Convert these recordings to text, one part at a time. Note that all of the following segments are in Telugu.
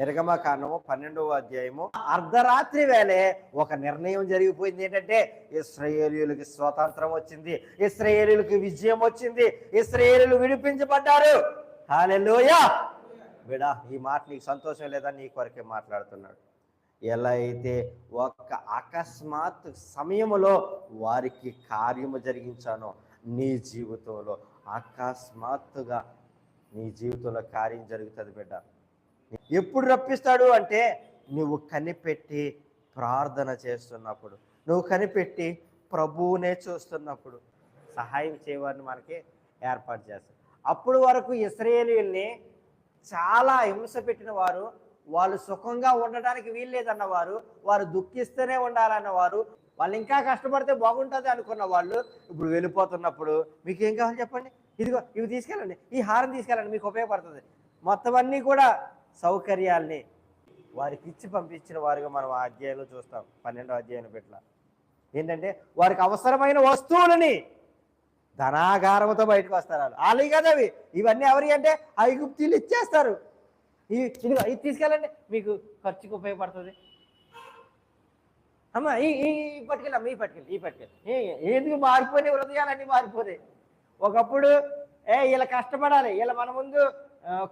నిర్గమకాండము పన్నెండవ అధ్యాయము. అర్ధరాత్రి వేళే ఒక నిర్ణయం జరిగిపోయింది. ఏంటంటే ఇస్రాయేలీయులకి స్వాతంత్రం వచ్చింది. ఇస్రాయేలీయులకి విజయం వచ్చింది. ఇస్రాయేలీలు విడిపించబడ్డారు. హాలెలూయా! బిడా ఈ మాట నీకు సంతోషం లేదా? నీ కొరకే మాట్లాడుతున్నాడు. ఎలా అయితే ఒక్క అకస్మాత్ సమయంలో వారికి కార్యము జరిగించానో నీ జీవితంలో అకస్మాత్తుగా నీ జీవితంలో కార్యం జరుగుతుంది బిడ్డ. ఎప్పుడు రప్పిస్తాడు అంటే నువ్వు కనిపెట్టి ప్రార్థన చేస్తున్నప్పుడు నువ్వు కనిపెట్టి ప్రభువునే చూస్తున్నప్పుడు సహాయం చేయవారిని మనకి ఏర్పాటు చేస్తాడు. అప్పుడు వరకు ఇస్రాయేలీల్ని చాలా హింస పెట్టిన వారు వాళ్ళు సుఖంగా ఉండడానికి వీల్లేదన్న వారు వారు దుఃఖిస్తూనే ఉండాలన్నవారు వాళ్ళు ఇంకా కష్టపడితే బాగుంటుంది అనుకున్న వాళ్ళు ఇప్పుడు వెళ్ళిపోతున్నప్పుడు మీకు ఏం కావాలి చెప్పండి? ఇదిగో ఇవి తీసుకెళ్ళండి. ఈ హారం తీసుకెళ్ళండి మీకు ఉపయోగపడుతుంది. మొత్తం అన్నీ కూడా సౌకర్యాల్ని వారికి ఇచ్చి పంపించిన వారుగా మనం ఆ అధ్యాయంలో చూస్తాం. పన్నెండో అధ్యాయం పెట్ల. ఏంటంటే వారికి అవసరమైన వస్తువులని ధనాగారముతో బయటకు వస్తారు వాళ్ళు వాళ్ళవి కదా అవి. ఇవన్నీ ఎవరి అంటే ఐగుప్తీలు ఇచ్చేస్తారు. ఇవి ఇది తీసుకెళ్ళండి. మీకు ఖర్చుకు ఉపయోగపడుతుంది. అమ్మ ఈ ఈ ఈ పట్టుకెళ్ళి ఈ పట్టుకెళ్ళి ఈ పట్టుకెళ్ళి. ఎందుకు మారిపోయినాయి? హృదయాలన్నీ మారిపోతాయి ఒకప్పుడు ఏ వీళ్ళ కష్టపడాలి. వీళ్ళ మన ముందు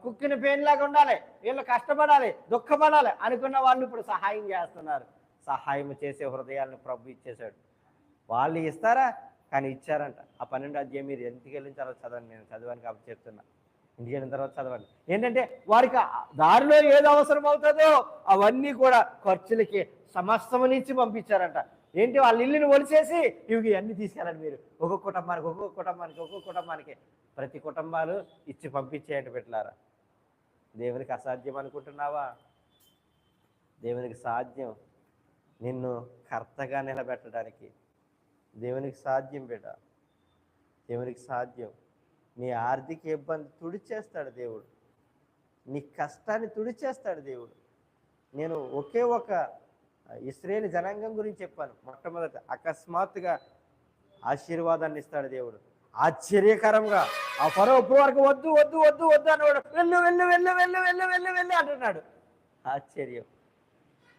కుక్కిన కుక్కిన లాగా ఉండాలి. వీళ్ళు కష్టపడాలి దుఃఖపడాలి అనుకున్న వాళ్ళు ఇప్పుడు సహాయం చేస్తున్నారు. సహాయం చేసే హృదయాలను ప్రభు ఇచ్చేశాడు. వాళ్ళు ఇస్తారా? కానీ ఇచ్చారంట. ఆ పన్నెండు అధ్యాయం మీరు ఇంటికి వెళ్ళిన తర్వాత చదవండి. నేను చదివాను కాబట్టి చెప్తున్నా. ఇంటికి వెళ్ళిన తర్వాత చదవండి. ఏంటంటే వారికి దారిలో ఏది అవసరం అవుతుందో అవన్నీ కూడా ఖర్చులకి సమస్తము నుంచి పంపించారంట. ఏంటి? వాళ్ళ ఇల్లుని ఒలిచేసి ఇవి అన్ని తీసుకెళ్ళండి మీరు. ఒక్కొక్క కుటుంబానికి ఒక్కొక్క కుటుంబానికి ఒక్కొక్క కుటుంబానికి. ప్రతి కుటుంబాలు ఇచ్చి పంపించేయట పెట్టారా దేవునికి అసాధ్యం అనుకుంటున్నావా? దేవునికి సాధ్యం నిన్ను కర్తగా నిలబెట్టడానికి. దేవునికి సాధ్యం బిడ్డ. దేవునికి సాధ్యం. నీ ఆర్థిక ఇబ్బంది తుడిచేస్తాడు దేవుడు. నీ కష్టాన్ని తుడిచేస్తాడు దేవుడు. నేను ఒకే ఒక ఇస్రాయేల్ జనాంగం గురించి చెప్పాను మొట్టమొదట. అకస్మాత్తుగా ఆశీర్వాదాన్ని ఇస్తాడు దేవుడు. ఆశ్చర్యకరంగా ఆ ఫరో ఇప్పుడు వరకు వద్దు వద్దు వద్దు వద్దు అన్నాడు. వెళ్ళు వెళ్ళు వెళ్ళు వెళ్ళు వెళ్ళు వెళ్ళు వెళ్ళు అంటున్నాడు. ఆశ్చర్యం.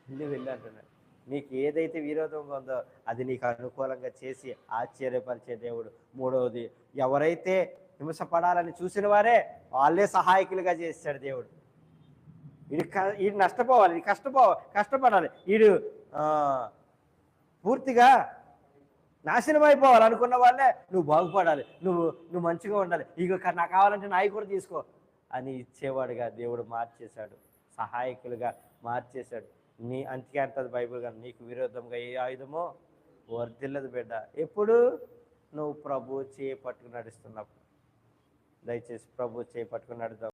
వెళ్ళు వెళ్ళు అంటున్నాడు. నీకు ఏదైతే విరోధంగా ఉందో అది నీకు అనుకూలంగా చేసి ఆశ్చర్యపరిచే దేవుడు. మూడవది ఎవరైతే హింసపడాలని చూసిన వారే వాళ్ళే సహాయకులుగా చేస్తాడు దేవుడు. ఇది క- ఇది నష్టపోవాలి ఇది కష్టపోవాలి కష్టపడాలి. వీడు పూర్తిగా నాశనం అయిపోవాలి అనుకున్న వాళ్ళే నువ్వు బాగుపడాలి నువ్వు నువ్వు మంచిగా ఉండాలి ఇక నాకు కావాలంటే నాయి కూడా తీసుకో అని ఇచ్చేవాడుగా దేవుడు మార్చేశాడు. సహాయకులుగా మార్చేశాడు. నీ అంతకే అంటది బైబిల్ కానీ నీకు విరోధంగా ఏ ఆయుధమో వర్దిల్లదు బిడ్డ. ఎప్పుడు? నువ్వు ప్రభు చేయి పట్టుకుని నడుస్తున్నప్పుడు. దయచేసి ప్రభు చేయి పట్టుకుని నడుద్దాం.